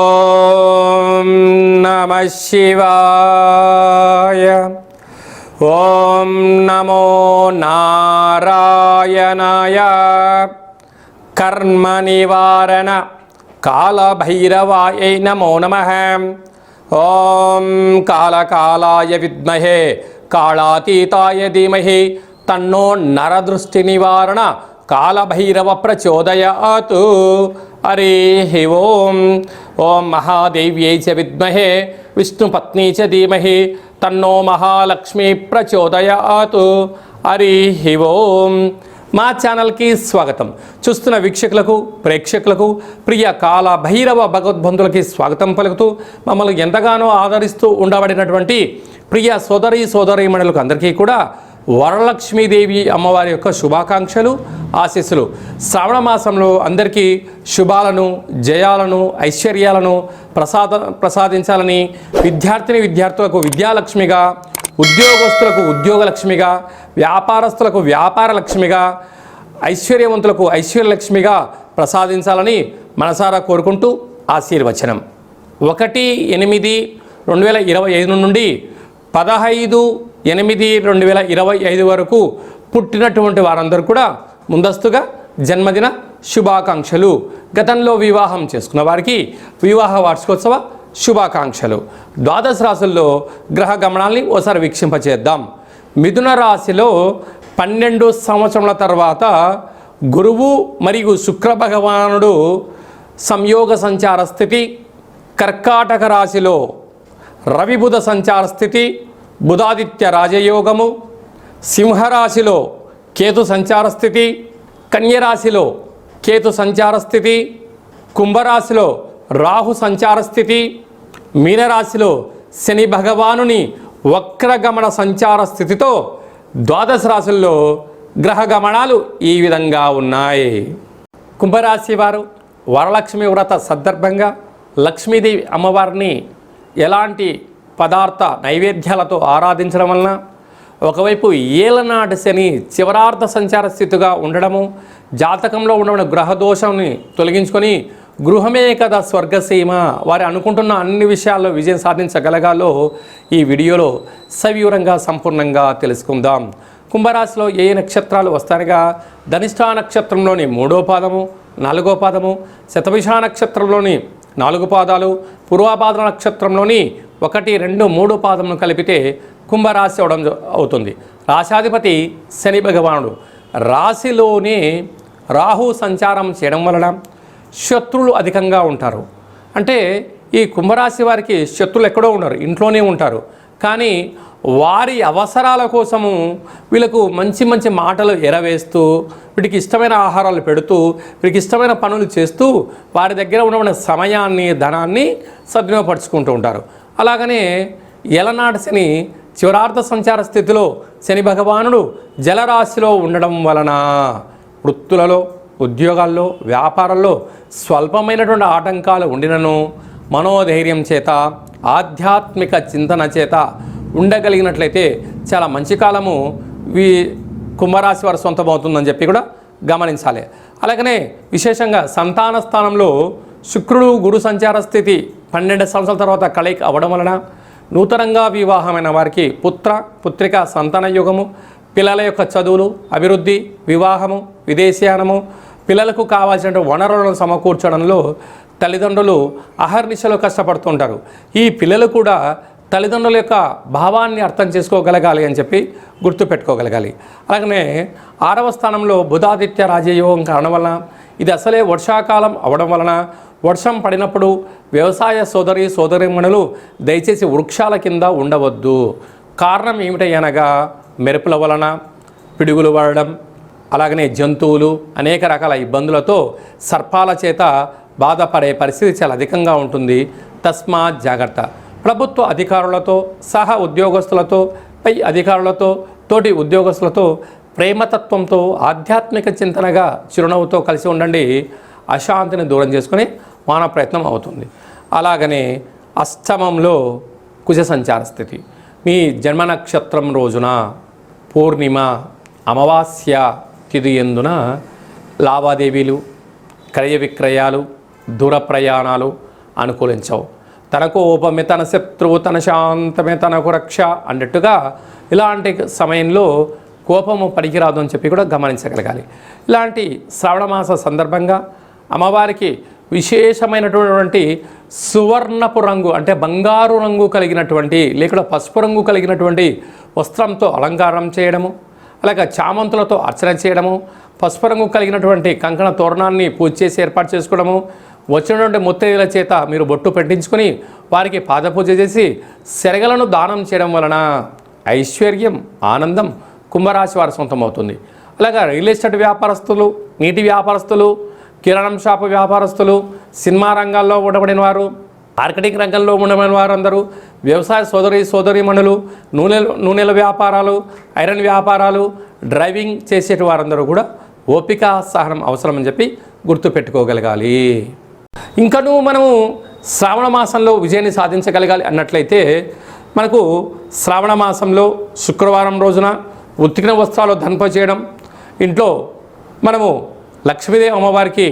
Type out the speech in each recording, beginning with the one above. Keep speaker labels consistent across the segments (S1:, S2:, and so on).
S1: ఓం నమ శివాయ ఓం నమో నారాయణాయ కర్మ నివారణ కాళభైరవాయ నమో నమ ఓం కాళకాళాయ విద్మహే కాళాతీతాయ ధీమహి తన్నో నరదృష్టి నివారణ కాలభైరవ ప్రచోదయాత్. హరి ఓం. ఓం మహాదేవ్యై చ విద్మహే. విష్ణుపత్ని చ ధీమహి. తన్నో మహాలక్ష్మి ప్రచోదయాత్. హరి ఓం. మా ఛానల్కి స్వాగతం. చూస్తున్న వీక్షకులకు ప్రేక్షకులకు ప్రియ కాల భైరవ భగవద్బంధులకి స్వాగతం పలుకుతూ మమ్మల్ని ఎంతగానో ఆదరిస్తూ ఉండబడినటువంటి ప్రియ సోదరి సోదరీమణులకు అందరికీ కూడా వరలక్ష్మీదేవి అమ్మవారి యొక్క శుభాకాంక్షలు ఆశీస్సులు. శ్రావణ మాసంలో అందరికీ శుభాలను జయాలను ఐశ్వర్యాలను ప్రసాద ప్రసాదించాలని విద్యార్థిని విద్యార్థులకు విద్యాలక్ష్మిగా ఉద్యోగస్తులకు ఉద్యోగలక్ష్మిగా వ్యాపారస్తులకు వ్యాపార లక్ష్మిగా ఐశ్వర్యవంతులకు ఐశ్వర్యలక్ష్మిగా ప్రసాదించాలని మనసారా కోరుకుంటూ ఆశీర్వచనం. ఒకటి ఎనిమిది రెండు వేల ఇరవై ఐదు నుండి పదహైదు ఎనిమిది రెండు వేల ఇరవై ఐదు వరకు పుట్టినటువంటి వారందరూ కూడా ముందస్తుగా జన్మదిన శుభాకాంక్షలు. గతంలో వివాహం చేసుకున్న వారికి వివాహ వార్షికోత్సవ శుభాకాంక్షలు. ద్వాదశ రాశుల్లో గ్రహ గమనాల్ని ఓసారి వీక్షింపచేద్దాం. మిథున రాశిలో పన్నెండు సంవత్సరముల తర్వాత గురువు మరియు శుక్ర భగవానుడు సంయోగ సంచార స్థితి కర్కాటక రాశిలో రవిబుధ సంచార స్థితి బుధాదిత్య రాజయోగము సింహరాశిలో కేతు సంచార స్థితి కన్యరాశిలో కేతు సంచార స్థితి కుంభరాశిలో రాహు సంచార స్థితి మీనరాశిలో శని భగవానుని వక్రగమన సంచార స్థితితో ద్వాదశ రాశుల్లో గ్రహ గమనాలు ఈ విధంగా ఉన్నాయి. కుంభరాశి వారు వరలక్ష్మి వ్రత సందర్భంగా లక్ష్మీదేవి అమ్మవారిని ఎలాంటి పదార్థ నైవేద్యాలతో ఆరాధించడం వలన ఒకవైపు ఏలనాటి శని చివరార్థ సంచార స్థితిగా ఉండడము జాతకంలో ఉన్న గ్రహదోషాన్ని తొలగించుకొని గృహమే కదా స్వర్గసీమ వారు అనుకుంటున్న అన్ని విషయాల్లో విజయం సాధించగలగాలో ఈ వీడియోలో సవివరంగా సంపూర్ణంగా తెలుసుకుందాం. కుంభరాశిలో ఏ నక్షత్రాలు వస్తానగా ధనిష్ఠా నక్షత్రంలోని మూడో పాదము నాలుగో పాదము శతభిషా నక్షత్రంలోని నాలుగు పాదాలు పూర్వాపాద నక్షత్రంలోని ఒకటి రెండు మూడు పాదమును కలిపితే కుంభరాశి అవడం జ- అవుతుంది. రాశాధిపతి శని భగవానుడు. రాశిలోనే రాహు సంచారం చేయడం వలన శత్రువులు అధికంగా ఉంటారు. అంటే ఈ కుంభరాశి వారికి శత్రులు ఎక్కడో ఉండరు ఇంట్లోనే ఉంటారు. కానీ వారి అవసరాల కోసము వీళ్ళకు మంచి మంచి మాటలు ఎరవేస్తూ వీటికి ఇష్టమైన ఆహారాలు పెడుతూ వీరికి ఇష్టమైన పనులు చేస్తూ వారి దగ్గర ఉన్న సమయాన్ని ధనాన్ని సద్వినియోగపరుచుకుంటూ ఉంటారు. అలాగనే ఎలనాటి శని చివరార్థ సంచార స్థితిలో శని భగవానుడు జలరాశిలో ఉండడం వలన వృత్తులలో ఉద్యోగాల్లో వ్యాపారాల్లో స్వల్పమైనటువంటి ఆటంకాలు ఉండినను మనోధైర్యం చేత ఆధ్యాత్మిక చింతన చేత ఉండగలిగినట్లయితే చాలా మంచి కాలము వీ కుంభరాశి వారి సొంతమవుతుందని చెప్పి కూడా గమనించాలి. అలాగనే విశేషంగా సంతాన స్థానంలో శుక్రుడు గురు సంచార స్థితి పన్నెండు సంవత్సరాల తర్వాత కలయిక అవ్వడం వలన నూతనంగా వివాహమైన వారికి పుత్ర పుత్రిక సంతాన యుగము పిల్లల యొక్క చదువులు అభివృద్ధి వివాహము విదేశీయానము పిల్లలకు కావాల్సిన వనరులను సమకూర్చడంలో తల్లిదండ్రులు అహర్నిశలు కష్టపడుతుంటారు. ఈ పిల్లలు కూడా తల్లిదండ్రుల యొక్క భావాన్ని అర్థం చేసుకోగలగాలి అని చెప్పి గుర్తుపెట్టుకోగలగాలి. అలాగనే ఆరవ స్థానంలో బుధాదిత్య రాజయోగం కారణం వలన ఇది అసలే వర్షాకాలం అవడం వలన వర్షం పడినప్పుడు వ్యవసాయ సోదరి సోదరిమణులు దయచేసి వృక్షాల కింద ఉండవద్దు. కారణం ఏమిటనగా మెరుపుల వలన పిడుగులు పడడం అలాగనే జంతువులు అనేక రకాల ఇబ్బందులతో సర్పాల చేత బాధపడే పరిస్థితి చాలా అధికంగా ఉంటుంది. తస్మాత్ జాగ్రత్త. ప్రభుత్వ అధికారులతో సహా ఉద్యోగస్తులతో పై అధికారులతో తోటి ఉద్యోగస్తులతో ప్రేమతత్వంతో ఆధ్యాత్మిక చింతనగా చిరునవ్వుతో కలిసి ఉండండి. అశాంతిని దూరం చేసుకుని మాన ప్రయత్నం అవుతుంది. అలాగనే అష్టమంలో కుజ సంచార స్థితి. మీ జన్మ నక్షత్రం రోజున పూర్ణిమ అమావాస్య తిథి ఎందున లావాదేవీలు క్రయ విక్రయాలు దూర ప్రయాణాలు అనుకూలించవు. తన కోపమే తన శత్రువు తన శాంతమే తనకు రక్ష అన్నట్టుగా ఇలాంటి సమయంలో కోపము పనికిరాదు అని చెప్పి కూడా గమనించగలగాలి. ఇలాంటి శ్రావణమాస సందర్భంగా అమ్మవారికి విశేషమైనటువంటి సువర్ణపు రంగు అంటే బంగారు రంగు కలిగినటువంటి లేకుండా పసుపు రంగు కలిగినటువంటి వస్త్రంతో అలంకారం చేయడము అలాగే చామంతులతో అర్చన చేయడము పసుపు రంగు కలిగినటువంటి కంకణ తోరణాన్ని పూజ చేసి ఏర్పాటు చేసుకోవడము వచ్చినటువంటి ముత్తైదుల చేత మీరు బొట్టు పెట్టించుకొని వారికి పాదపూజ చేసి శరగలను దానం చేయడం వలన ఐశ్వర్యం ఆనందం కుంభరాశి వారి సొంతం అవుతుంది అలాగే రియల్ ఎస్టేట్ వ్యాపారస్తులు నీటి వ్యాపారస్తులు కిరాణం షాపు వ్యాపారస్తులు సినిమా రంగాల్లో ఉండబడిన వారు మార్కెటింగ్ రంగంలో ఉండబడిన వారందరూ వ్యవసాయ సోదరి సోదరీమణులు నూనె నూనెల వ్యాపారాలు ఐరన్ వ్యాపారాలు డ్రైవింగ్ చేసేటి వారందరూ కూడా ఓపిక సహనం అవసరమని చెప్పి గుర్తుపెట్టుకోగలగాలి. ఇంకను మనము శ్రావణ మాసంలో విజయాన్ని సాధించగలగాలి అన్నట్లయితే మనకు శ్రావణ మాసంలో శుక్రవారం రోజున ఉత్తికిన వస్త్రాలు ధన్ప చేయడం ఇంట్లో మనము లక్ష్మీదేవి అమ్మవారికి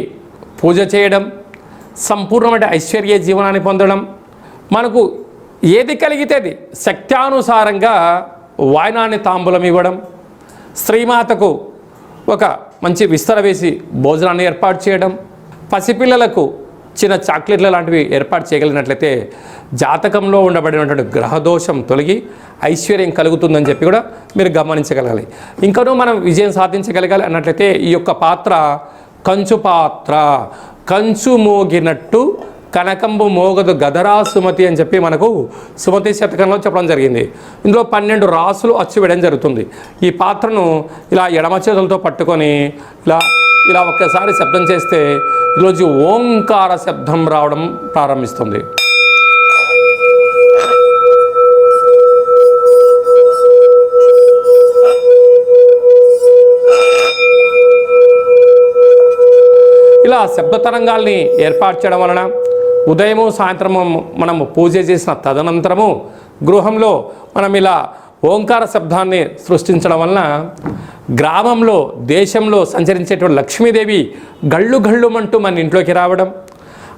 S1: పూజ చేయడం సంపూర్ణమైన ఐశ్వర్య జీవనాన్ని పొందడం మనకు ఏది కలిగితే అది శక్త్యానుసారంగా వాయనాన్ని తాంబూలం ఇవ్వడం స్త్రీమాతకు ఒక మంచి విస్తర వేసి భోజనాన్ని ఏర్పాటు చేయడం పసిపిల్లలకు చిన్న చాక్లెట్ల లాంటివి ఏర్పాటు చేయగలిగినట్లయితే జాతకంలో ఉండబడినటువంటి గ్రహదోషం తొలగి ఐశ్వర్యం కలుగుతుందని చెప్పి కూడా మీరు గమనించగలగాలి. ఇంకనూ మనం విజయం సాధించగలగాలి అన్నట్లయితే ఈ యొక్క పాత్ర కంచు పాత్ర. కంచు మోగినట్టు కనకంబు మోగదు గదరా సుమతి అని చెప్పి మనకు సుమతి శతకంలో చెప్పడం జరిగింది. ఇందులో పన్నెండు రాసులు అచ్చు వేయడం జరుగుతుంది. ఈ పాత్రను ఇలా ఎడమ చేతులతో పట్టుకొని ఇలా ఇలా ఒక్కసారి శబ్దం చేస్తే ఈరోజు ఓంకార శబ్దం రావడం ప్రారంభిస్తుంది. ఇలా శబ్ద తరంగాల్ని ఏర్పాటు చేయడం వలన ఉదయము సాయంత్రము మనము పూజ చేసిన తదనంతరము గృహంలో మనం ఇలా ఓంకార శబ్దాన్ని సృష్టించడం వలన గ్రామంలో దేశంలో సంచరించేటువంటి లక్ష్మీదేవి గళ్ళు గళ్ళుమంటూ మన ఇంట్లోకి రావడం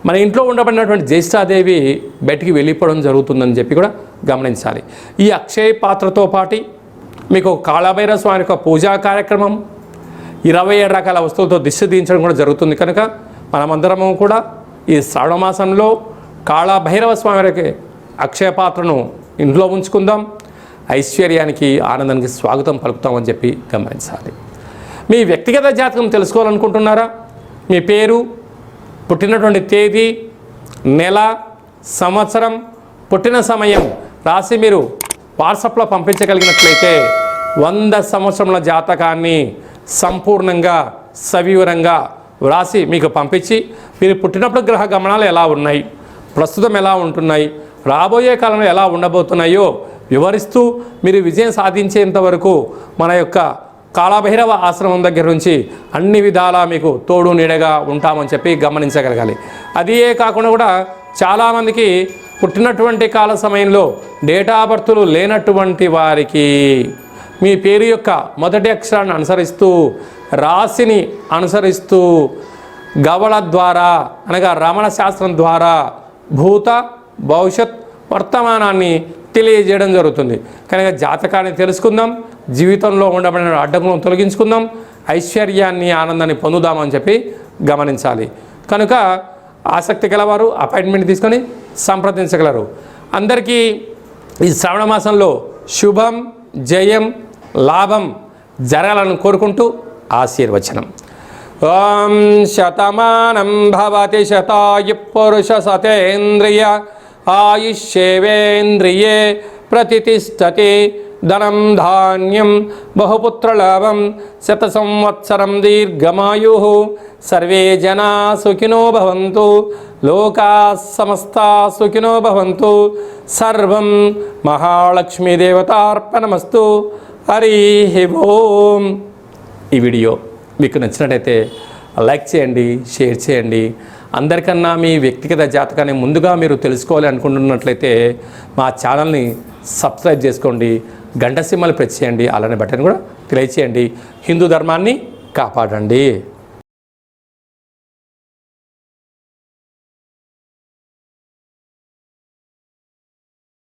S1: మన ఇంట్లో ఉండబడినటువంటి జ్యేష్ఠాదేవి బయటికి వెళ్ళిపోవడం జరుగుతుందని చెప్పి కూడా గమనించాలి. ఈ అక్షయ పాత్రతో పాటి మీకు కాళభైరవ స్వామి యొక్క పూజా కార్యక్రమం ఇరవై ఏడు రకాల వస్తువులతో దిష్టి దించడం కూడా జరుగుతుంది కనుక మనమందరము కూడా ఈ శ్రావణ మాసంలో కాళభైరవ స్వామి అక్షయ పాత్రను ఇంట్లో ఉంచుకుందాం. ఐశ్వర్యానికి ఆనందానికి స్వాగతం పలుకుతామని చెప్పి గమనించాలి. మీ వ్యక్తిగత జాతకం తెలుసుకోవాలనుకుంటున్నారా? మీ పేరు పుట్టినటువంటి తేదీ నెల సంవత్సరం పుట్టిన సమయం రాసి మీరు వాట్సాప్లో పంపించగలిగినట్లయితే వంద సంవత్సరముల జాతకాన్ని సంపూర్ణంగా సవివరంగా వ్రాసి మీకు పంపించి మీరు పుట్టినప్పుడు గ్రహ గమనాలు ఎలా ఉన్నాయి ప్రస్తుతం ఎలా ఉంటున్నాయి రాబోయే కాలంలో ఎలా ఉండబోతున్నాయో వివరిస్తూ మీరు విజయం సాధించేంత వరకు మన యొక్క కాళభైరవ ఆశ్రమం దగ్గర నుంచి అన్ని విధాలా మీకు తోడు నీడగా ఉంటామని చెప్పి గమనించగలగాలి. అదే కాకుండా కూడా చాలామందికి పుట్టినటువంటి కాల సమయంలో డేటా బర్తులు లేనటువంటి వారికి మీ పేరు యొక్క మొదటి అక్షరాన్ని అనుసరిస్తూ రాశిని అనుసరిస్తూ గవళ ద్వారా అనగా రమణ శాస్త్రం ద్వారా భూత భవిష్యత్ వర్తమానాన్ని తెలియజేయడం జరుగుతుంది. కనుక జాతకాన్ని తెలుసుకుందాం జీవితంలో ఉండబడిన అడ్డంకులను తొలగించుకుందాం ఐశ్వర్యాన్ని ఆనందాన్ని పొందుదామని చెప్పి గమనించాలి. కనుక ఆసక్తి గలవారు అపాయింట్మెంట్ తీసుకొని సంప్రదించగలరు. అందరికీ ఈ శ్రావణ మాసంలో శుభం జయం లాభం జరగాలని కోరుకుంటూ ఆశీర్వచనం. ఓం శతమానం భవతి శతాయు పురుష సతేంద్రియ ఆయుష్యేవేంద్రియే ప్రతిష్టతి ధనం ధాన్యం బహుపుత్రలాభం శత సంవత్సరం దీర్ఘమాయు. సర్వే జనా సుఖినో భవంతు లోకా సమస్త సుఖినో భవంతు. సర్వం మహాలక్ష్మీదేవతార్పణమస్తు. హరి ఓం. ఈ వీడియో మీకు నచ్చినట్టయితే లైక్ చేయండి షేర్ చేయండి. అందరికన్నా మీ వ్యక్తిగత జాతకాన్ని ముందుగా మీరు తెలుసుకోవాలి అనుకుంటున్నట్లయితే మా ఛానల్ని సబ్స్క్రైబ్ చేసుకోండి గంట సింహలు ప్రెస్ చేయండి అలానే బటన్ కూడా తెలియచేయండి. హిందూ ధర్మాన్ని కాపాడండి.